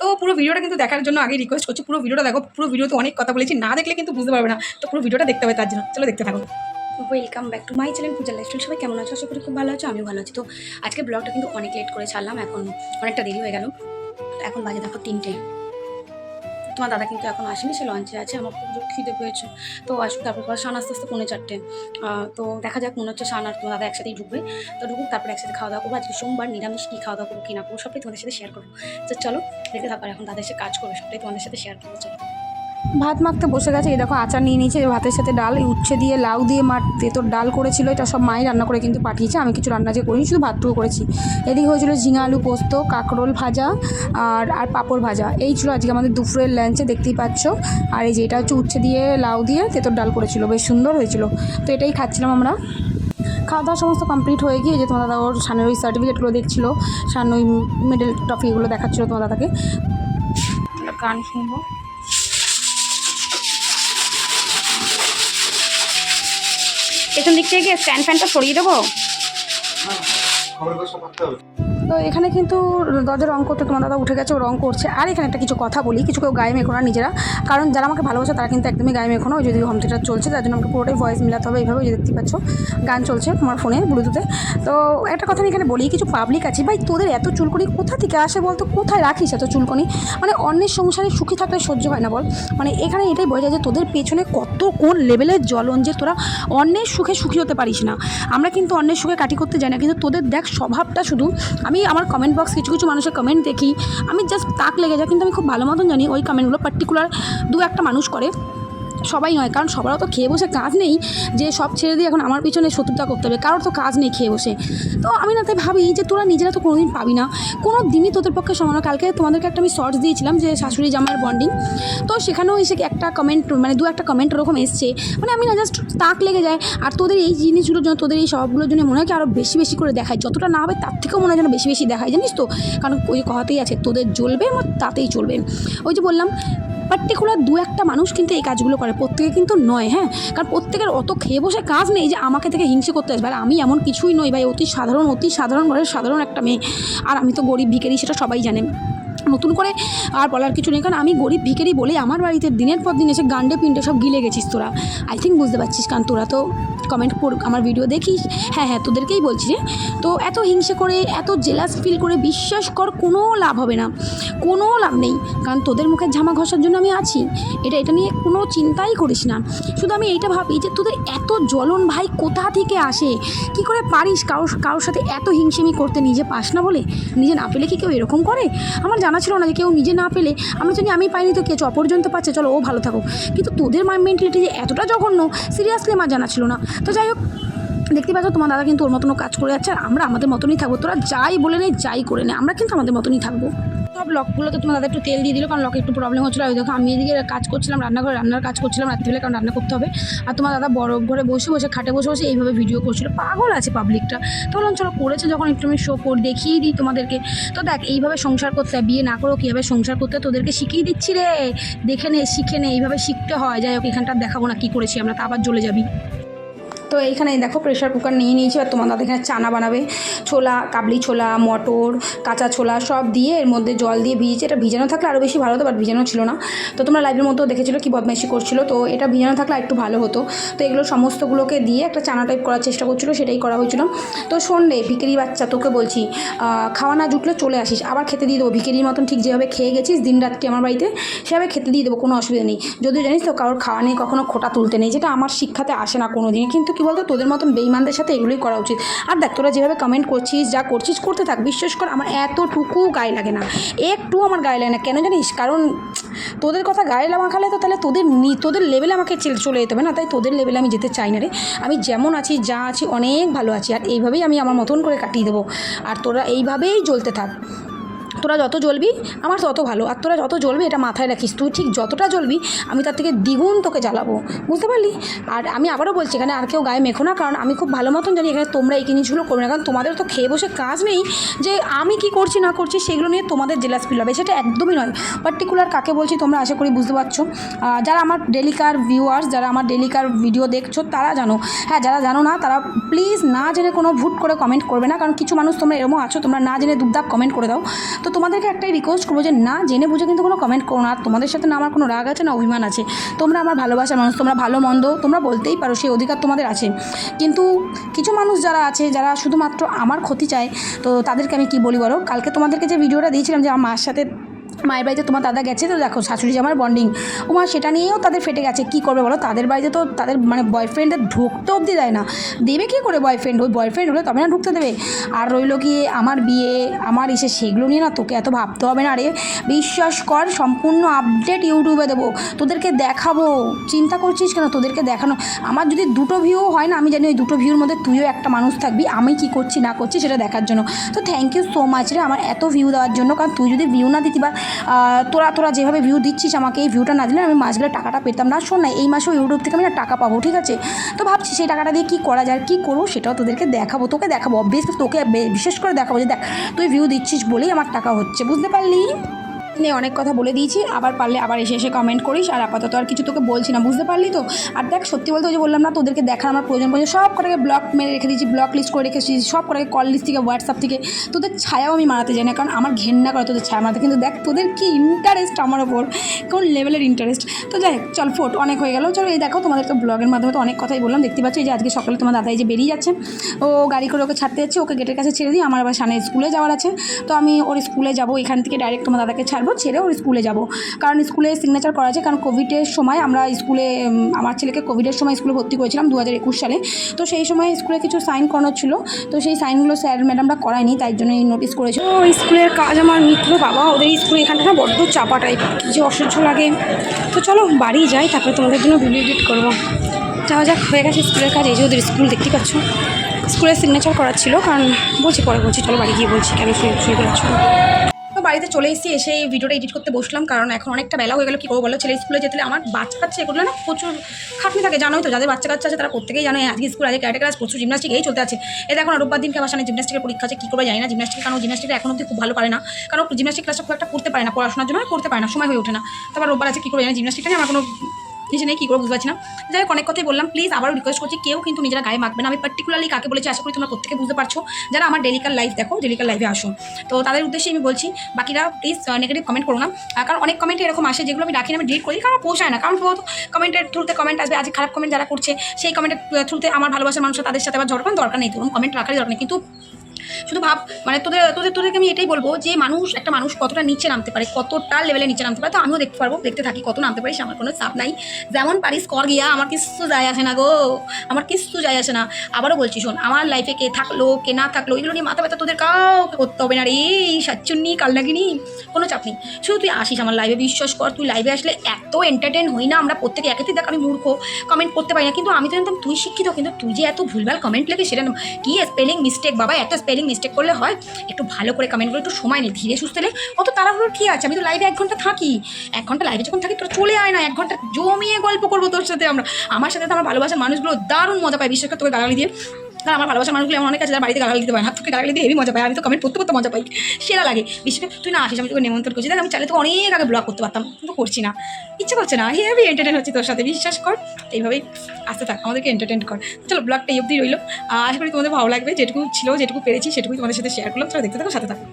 তো পুরো ভিডিওটা কিন্তু দেখার জন্য আগে রিকোয়েস্ট করছি। পুরো ভিডিওটা দেখো, পুরো ভিডিওতে অনেক কথা বলেছি। না দেখলে কিন্তু বুঝতে পারবে না। তো পুরো ভিডিওটা দেখতে হবে তার জন্য। চলো দেখতে থাকো। Welcome back to my channel Puja lifestyle সবাই কেমন আছো? আশা করি খুব ভালো আছো, আমিও ভালো আছি। তো আজকে ব্লগটা কিন্তু অনেক লেট করে ছাড়লাম। এখন অনেকটা দেরি হয়ে গেল। এখন বাজে দেখো তিনটে। তোমার দাদা কিন্তু এখন আসেনি, সে লঞ্চে আছে, আমার খুব দুঃখিত পেয়েছে। তো আসুক, তারপর পরে সান আস্তে আস্তে পৌনে চারটে। তো দেখা যাক, মনে হচ্ছে সান আর তোমার দাদা একসাথেই ঢুকবে। তো ঢুকুক, তারপরে একসাথে খাওয়া দাওয়া করব। আজকে সোমবার, নিরামিষ কী খাওয়া দাওয়া করব কী না করব, সবটাই তোমাদের সাথে শেয়ার করব। তো চলো দেখে থাকার এখন তাদের সাথে কাজ করবে, সবটাই তোমাদের সাথে শেয়ার করব, চলো। ভাত মাখতে বসে গেছে। এই দেখো, আচার নিয়ে নিয়েছে ভাতের সাথে ডাল উচ্ছে দিয়ে লাউ দিয়ে মার তেতোর ডাল করেছিল, এটা সব মাই রান্না করে কিন্তু পাঠিয়েছে, আমি কিছু রান্না যে করিনি, শুধু ভাতটুকু করেছি। এদিকে হয়েছিল ঝিঙা আলু পোস্ত, কাঁকরোল ভাজা, আর আর পাঁপড় ভাজা। এই ছিল আজকে আমাদের দুপুরের লাঞ্চে দেখতেই পাচ্ছ। আর এই যে, এটা হচ্ছে উচ্ছে দিয়ে লাউ দিয়ে তেতোর ডাল করেছিল, বেশ সুন্দর হয়েছিল। তো এটাই খাচ্ছিলাম আমরা। খাওয়া দাওয়া সমস্ত কমপ্লিট হয়ে গিয়ে যে তোমার দাদা ওর সানের ওই সার্টিফিকেটগুলো দেখছিলো, সান ওই মেডেল ট্রফি এগুলো দেখাচ্ছিলো তোমার দাদাকে। গান শুনব। পেছন দিক থেকে স্ট্যান্ড ফ্যানটা সরিয়ে দেবো? তো এখানে কিন্তু দরজা রং করতে তোমার দাদা উঠে গেছে, ও রং করছে। আর এখানে একটা কিছু কথা বলি, কিছু কেউ গায়ে না নিজেরা। কারণ যারা আমাকে ভালোবাসে তারা কিন্তু একদমই গায়ে মেখো না। ওই যদি হোম থিয়েটার চলছে তার জন্য আমাকে পুরোটাই ভয়েস মিলাতে হবে। এইভাবে ওই দেখতে পাচ্ছ, গান চলছে আমার ফোনে ব্লুটুথে তো একটা কথা আমি এখানে বলি, কিছু পাবলিক আছে। ভাই, তোদের এত চুলকনি কোথা থেকে আসে বলতো? কোথায় রাখিস এত চুলকনি? মানে অন্যের সংসারে সুখী থাকলে সহ্য হয় না বল। মানে এখানে এটাই বোঝা যায় যে তোদের পেছনে কত কোন লেভেলের জ্বলন যে তোরা অন্যের সুখে সুখী হতে পারিস না। আমরা কিন্তু অন্যের সুখে কাটি করতে যাই না। কিন্তু তোদের দেখ স্বভাবটা শুধু, আমি আমার কমেন্ট বক্স কিছু কিছু মানুষের কমেন্ট দেখি। আমি জাস্ট তাক লেগে যায়, কিন্তু আমি খুব ভালো মতন জানি ওই কমেন্টগুলো পার্টিকুলার দু একটা মানুষ করে। সবাই নয়, কারণ সবারও তো খেয়ে বসে কাজ নেই যে সব ছেড়ে দিয়ে এখন আমার পিছনে শত্রুতা করতে হবে। কারোর তো কাজ নেই খেয়ে বসে। তো আমি না তাই ভাবি যে তোরা নিজেরা তো কোনোদিন পাবি না। কোনো দিনই তোদের পক্ষে সমান কালকে তোমাদেরকে একটা আমি শর্টস দিয়েছিলাম যে শাশুড়ি জামাইয়ের বন্ডিং তো সেখানেও এসে একটা কমেন্ট মানে দু একটা কমেন্ট ওরকম এসছে। মানে আমি না জাস্ট তাক লেগে যায়। আর তোদের এই জিনিসগুলোর জন্য, তোদের এই সবগুলোর জন্য মনে হয় কি আরও বেশি বেশি করে দেখায়। যতটা না হবে তার থেকেও মনে হয় যেন বেশি বেশি দেখায়। জানিস তো? কারণ ওই কথাতেই আছে, তোদের জ্বলবে আমার তাতেই চলবে। ওই যে বললাম পার্টিকুলার দু একটা মানুষ কিন্তু এই কাজগুলো করে, প্রত্যেকে কিন্তু নয় হ্যাঁ? কারণ প্রত্যেকের অত খেয়ে বসে কাজ নেই যে আমাকে থেকে হিংসে করতে আসবে। আর আমি এমন কিছুই নই ভাই, অতি সাধারণ অতি সাধারণ ঘরের সাধারণ একটা মেয়ে। আর আমি তো গরিব ভিকেরি সেটা সবাই জানে। নতুন করে আর বলার কিছু নেই, কারণ আমি গরিব ভিকেরি বলে আমার বাড়িতে দিনের পর দিন এসে গান্ডে পিন্ডে সব গিলে গেছিস তোরা। আই থিঙ্ক বুঝতে পারছিস, কারণ তোরা তো কমেন্ট আমার ভিডিও দেখিস? হ্যাঁ হ্যাঁ তোদেরকেই বলছি রে তো এত হিংসে করে, এত জেলাস ফিল করে বিশ্বাস কর, কোনো লাভ হবে না। কোনো লাভ নেই। কারণ তোদের মুখে ঝামা ঘষার জন্য আমি আছি। এটা এটা নিয়ে কোনো চিন্তাই করিস না। শুধু আমি এইটা ভাবি যে, তোদের এত জ্বলন ভাই কোথা থেকে আসে? কি করে পারিস কারোর কারোর সাথে এত হিংসেমি করতে? নিজে পাস না বলে? নিজে না পেলে কি কেউ এরকম করে? আমার জানা ছিল না যে কেউ নিজে না পেলে। আমরা জানি আমি পাইনি তো কে? অপরজন পাচ্ছে। চলো, ও ভালো থাকুক। কিন্তু তোদের মাইন্ড মেন্টালিটি যে এতটা জঘন্য সিরিয়াসলি আমার জানা ছিল না। তো যাই হোক, দেখতে পাচ্ছ তোমার দাদা কিন্তু ওর মতনও কাজ করে যাচ্ছে, আর আমরা আমাদের মতনই থাকব। তোরা যাই বলে নে, যাই করে নে, আমরা কিন্তু আমাদের মতনই থাকব। সব লকগুলোতে তোমার দাদা একটু তেল দিয়ে দিল, কারণ লকে একটু প্রবলেম হচ্ছিল। ওই দেখো, আমি এদিকে কাজ করছিলাম, রান্নাঘরে রান্নার কাজ করছিলাম রাত্রিবেলা, কারণ রান্না করতে হবে। আর তোমার দাদা বড় ঘরে বসে বসে, খাটে বসে বসে এইভাবে ভিডিও করছিল। পাগল আছে পাবলিকটা তো বললাম, চলো, করেছে যখন একটু আমি শো কর দেখিয়ে দিই তোমাদেরকে। তো দেখ, এইভাবে সংসার করতে বিয়ে না করেও কীভাবে সংসার করতে তোদেরকে শিখিয়ে দিচ্ছি রে। দেখে নে, শিখে নে, এইভাবে শিখতে হয়। যাই হোক, এখানটা দেখাবো না কী করেছি আমরা, তা আবার জ্বলে যাবি। তো এইখানে দেখো প্রেশার কুকার নিয়ে নিয়েছি আর তোমার দাদা এখানে চানা বানাবে। ছোলা, কাবলি ছোলা, মটর, কাঁচা ছোলা সব দিয়ে এর মধ্যে জল দিয়ে ভিজেছে এটা ভিজানো থাকলে আরও বেশি ভালো হতো বাট ভিজানো ছিল না। তো তোমরা লাইভের মতো দেখেছিলো কি বদমাইশি করছিল। তো এটা ভিজানো থাকলে একটু ভালো হতো। তো এগুলো সমস্তগুলোকে দিয়ে একটা চানা টাইপ করার চেষ্টা করছিল, সেটাই করা হয়েছিল। তো রে, ভিকেরি বাচ্চা, তোকে বলছি খাওয়া না জুটলে চলে আসিস। আবার খেতে দিয়ে দেবো। ভিকেরির মতন ঠিক যেভাবে খেয়ে গেছিস, দিন রাত্রি আমার বাড়িতে, সেভাবে খেতে দিয়ে দেবো, কোনো অসুবিধা নেই। যদিও জানিস তো কারোর খাওয়া নিয়ে কখনো খোটা তুলতে নেই, যেটা আমার শিক্ষাতে আসে না কোনো দিনই কিন্তু কী বলতো, তোদের মতন বেইমানদের সাথে এগুলোই করা উচিত। আর দেখ, তোরা যেভাবে কমেন্ট করছিস, যা করছিস, করতে থাক, বিশ্বাস কর, আমার এতটুকু গায়ে লাগে না। একটু আমার গায়ে লাগে না। কেন জানিস? কারণ তোদের কথা গায়ে মাখালে তো তাহলে তোদের নি, তোদের লেভেলে আমাকে চলে- চলে যেতে হবে না? তাই তোদের লেভেলে আমি যেতে চাই না রে। আমি যেমন আছি, যা আছি, অনেক ভালো আছি। আর এইভাবেই আমি আমার মতন করে কাটিয়ে দেবো। আর তোরা এইভাবেই জ্বলতে থাক। তোরা যত জ্বলবি, আমার তত ভালো। আর তোরা যত জ্বলবি, এটা মাথায় রাখিস। তুই ঠিক যতটা জ্বলবি, আমি তার থেকে দ্বিগুণ তোকে জ্বালাবো। বুঝতে পারলি? আর আমি আবারও বলছি, এখানে আর কেউ গায়ে মেখো না, কারণ আমি খুব ভালো মতন জানি এখানে তোমরা এই জিনিসগুলো করবে না। কারণ তোমাদের তো খেয়ে বসে কাজ নেই যে আমি কি করছি, না করছি, সেগুলো নিয়ে তোমাদের জেলাস ফিল হবে। সেটা একদমই নয়। পার্টিকুলার কাকে বলছি তোমরা আশা করি বুঝতে পারছ। যারা আমার ডেলিকার ভিউয়ার্স যারা আমার ডেলিকার ভিডিও দেখছ, তারা জানো। হ্যাঁ যারা জানো না, তারা প্লিজ না জেনে কোনো ভুট করে কমেন্ট করবে না। কারণ কিছু মানুষ তোমরা এরকম আছো, তোমরা না জেনে দুবদাক কমেন্ট করে দাও। তো তোমাদেরকে একটাই রিকোয়েস্ট করব যে, না, জেনে বুঝে কিন্তু কোনো কমেন্ট করো না। তোমাদের সাথে না আমার কোনো রাগ আছে, না অভিমান আছে। তোমরা আমার ভালোবাসার মানুষ, তোমরা ভালো, মন্দ, তোমরা বলতেই পারো সেই অধিকার তোমাদের আছে। কিন্তু কিছু মানুষ যারা আছে, যারা শুধুমাত্র আমার ক্ষতি চায়, তো তাদেরকে আমি কি বলি বলো? কালকে তোমাদেরকে যে ভিডিওটা দিয়েছিলাম যে, আমার মার সাথে মায়ের বাড়িতে তোমার দাদা গেছে, তো দেখো শাশুড়ি জামার বন্ডিং ওমা সেটা নিয়েও তাদের ফেটে গেছে, কী করবে বলো? তাদের বাড়িতে তো তাদের মানে বয়ফ্রেন্ডের ঢুকতে অবধি দেয় না। দেবে কী করে বয়ফ্রেন্ড ওই বয়ফ্রেন্ড হলে তবে না ঢুকতে দেবে। আর রইল কি আমার বিয়ে, আমার এসে সেগুলো নিয়ে না তোকে এত ভাবতে হবে না রে। বিশ্বাস কর, সম্পূর্ণ আপডেট ইউটিউবে দেবো। তোদেরকে দেখাবো। চিন্তা করছিস কেন? তোদেরকে দেখানো। আমার যদি দুটো ভিউ হয় না, আমি জানি ওই দুটো ভিউর মধ্যে তুইও একটা মানুষ থাকবি। আমি কি করছি, না করছি, সেটা দেখার জন্য। তো থ্যাংক ইউ সো মাচ রে, আমার এত ভিউ দেওয়ার জন্য। কারণ তুই যদি ভিউ না দিতি বা তোরা তোরা যেভাবে ভিউ দিচ্ছিস আমাকে এই ভিউটা না দিলে আমি মাসগুলো টাকাটা পেতাম না। শোন না, এই মাসেও ইউটিউব থেকে আমি না টাকা পাবো, ঠিক আছে? তো ভাবছি সেই টাকাটা দিয়ে কী করা যায়, কী করব সেটাও তোদেরকে দেখাবো, তোকে দেখাবো। অবভিয়াসলি তোকে বিশেষ করে দেখাবো যে দেখ, তুই ভিউ দিচ্ছিস বলেই আমার টাকা হচ্ছে, বুঝতে পারলি? নে অনেক কথা বলে দিয়েছি, আবার পারলে আবার এসে এসে কমেন্ট করিস, আর আপাতত আর কিছু তোকে বলছি না, বুঝতে পারলি তো? আর দেখ, সত্যি বলতে ওই যে বললাম না, তোদেরকে দেখার আমার প্রয়োজন পড়ছে, সব কটাকে ব্লক মেরে রেখে দিয়েছি ব্লক লিস্ট করে রেখেছি সব কটাকে কল লিস্ট থেকে হোয়াটসঅ্যাপ থেকে, তোদের ছায়াও আমি মারাতে যাই না, কারণ আমার ঘেন্না করে তোদের ছায়া মারাতে, কিন্তু দেখ, তোদের কি ইন্টারেস্ট আমার ওপর, কোন লেভেলের ইন্টারেস্ট তো যাই হোক, চল ফোট, অনেক হয়ে গেল, চলো এই দেখো, তোমাদের তো ব্লগের মাধ্যমে তো অনেক কথাই বললাম, দেখতে পাচ্ছি যে আজকে সকালে তোমার দাদাই যে বেরিয়ে যাচ্ছে, ও গাড়ি করে ওকে ছাড়তে যাচ্ছে, ওকে গেটের কাছে ছেড়ে দিই আমার আবার সামনে স্কুলে যাওয়ার আছে, তো আমি ওর স্কুলে যাব, এখান থেকে ডাইরেক্ট তোমার দাদাকে ছাড়বো ছেড়ে ওর স্কুলে যাব। কারণ স্কুলে সিগনেচার করা আছে, কারণ কোভিডের সময় আমরা স্কুলে আমার ছেলেকে কোভিডের সময় স্কুলে ভর্তি করেছিলাম দু হাজার একুশ সালে। তো সেই সময় স্কুলে কিছু সাইন করানো ছিল। তো সেই সাইনগুলো স্যার ম্যাডামরা করায়নি, তাই জন্য নোটিস করেছে। ও স্কুলের কাজ আমার মিটলো বাবা, ওদের স্কুলে এখানটা না বড্ড চাপা টাইপ যে অসহ্য লাগে। তো চলো বাড়ি যাই, তারপরে তোমাদের জন্য ভিডিও এডিট করব। যাওয়া যাক, হয়ে গেছে স্কুলের কাজ, এই যে ওদের স্কুল দেখতে পাচ্ছ। স্কুলের সিগনেচার করার ছিল, কারণ বলছি, পরে বলছি, চলো বাড়ি গিয়ে বলছি, কেন বেড়াচ্ছ তো বাড়িতে চলে এসেছি, এসে এই ভিডিওটা এডিট করতে বসলাম, কারণ এখন অনেকটা বেলা হয়ে গেল, কি করব বলো? ছেলে স্কুলে যেতে আমার বাচ্চা কাচ্চা এগুলো না প্রচুর খাটনি থাকে, জানোই তো, যাদের বাচ্চা কাচ্চা আছে তারা প্রত্যেকেই জানো, আজকে স্কুল আজকে ক্যারেটে ক্লাস প্রচুর জিমনাস্টিক এই চলতে আছে। এটা এখন রোববার দিনকে আমার সামনে জিমনাস্টিকের পরীক্ষা আছে, কী করে জানি না জিমনাস্টিক কারণ জিমনাস্টিকটা এখন অব্দি খুব ভালো পারে না, কারণ জিমনাস্টিক ক্লাসটা খুব একটা করতে পারে না, পড়াশোনার জন্য করতে পারে না, সময় হয়ে ওঠে না। তারপর রোববার আছে, কী করে জানি জিমনাস্টিকটা আমার কোনো কিছু নেই কী করে বুঝতে পারছি না। যাই হোক অনেক কথাই বললাম। প্লিজ আবারও রিকোয়েস্ট করছি, কেউ কিন্তু নিজেরা গায়ে মাখবে না। আমি পার্টিকুলারলি কাকে বলেছি আশা করি তোমরা প্রত্যেকে বুঝতে পারছ। যারা আমার ডেলিকার লাইফ দেখো ডেলিকার লাইভে আসো। তো তাদের উদ্দেশ্যে আমি বলছি, বাকিরা প্লিজ নেগেটিভ কমেন্ট করো না। কারণ অনেক কমেন্ট এরকম আসে যেগুলো আমি রাখি না আমি ডিলিট করি কারণ পোষায় না। কারণ কমেন্টের থ্রুতে কমেন্ট আসবে আজ খারাপ কমেন্ট যারা করছে, সেই কমেন্টের থ্রুতে আমার ভালোবাসার মানুষ তাদের সাথে আবার ঝড়কান দরকার নেই। তখন কমেন্ট রাখারই দরকার নেই। কিন্তু শুধু ভাব মানে তোদের তোদের, তোদেরকে আমি এটাই বলব যে মানুষ, একটা মানুষ কতটা নিচে নামতে পারে, কতটা লেভেলে নিচে নামতে পারে, তো আমিও দেখতে পারব, দেখতে থাকি, কত নামতে পারিস, আমার কোনো চাপ নাই যেমন পারিস, কর গিয়া, আমার কিছু যায় আসে না গো, আমার কিছু যায় আসে না আবারও বলছি, শোন, আমার লাইফে কে থাকল, কে না থাকল, এগুলো নিয়ে মাথা ব্যথা তোদের কাউকে করতে হবে না রে, এই সাচ্চুন্নি কাল লাগিনি কোনো চাপ নেই শুধু তুই আসিস আমার লাইভে বিশ্বাস কর, তুই লাইভে আসলে এত এন্টারটেন হই না, আমরা প্রত্যেকে একেতেই দেখ আমি মূর্খ কমেন্ট করতে পারি না, কিন্তু আমি তো জানতাম তুই শিক্ষিত, কিন্তু তুই যে এত ভুলভাল কমেন্ট লেগে সেটা। কি স্পেলিং মিস্টেক বাবা, এত স্পেলিং মিস্টেক করলে হয়, একটু ভালো করে কমেন্ট করে একটু সময় নেই ধীরে সুস্থ এলে অত তাড়াহুড়ো ঠিক আছে? আমি তো লাইভে এক ঘণ্টা থাকি। এক ঘণ্টা লাইভে যখন থাকি, তোরা চলে আয় না, এক ঘণ্টা জমিয়ে গল্প করব তোর সাথে আমরা। আমার সাথে তো আমার ভালোবাসার মানুষগুলো দারুণ মজা পায় বিশ্বাস করে তোকে গালাগালি দিয়ে। কারণ আমার ভালোবাসার মানুষগুলো এমন অনেক আছে যারা বাড়িতে গালাগালি দিতে পারে না। তোকে গালাগালি দিয়ে হেভি মজা পায়, আমি তো কমেন্ট করতে করতে মজা পাই। সেরা লাগে। বিশেষ করে তুই না আসিস, আমি তোকে নিমন্ত্রণ করছি। দেখ আমি চাইলে তো অনেক আগে ব্লগ করতে পারতাম। কিন্তু করছি না। ইচ্ছে করছে না। হেভি এন্টারটেন হচ্ছে তোর সাথে, বিশ্বাস কর। এইভাবেই আসতে থাক, আমাদেরকে এন্টারটেন কর। চলো ব্লগটা এই অবধি রইল। আশা করি তোমাদের ভালো লাগবে। যেটুকু ছিল, যেটুকু পেরেছি, সেটুকুই তোমাদের সাথে শেয়ার করলাম। চলো দেখতে থাকো, সাথে থাকো।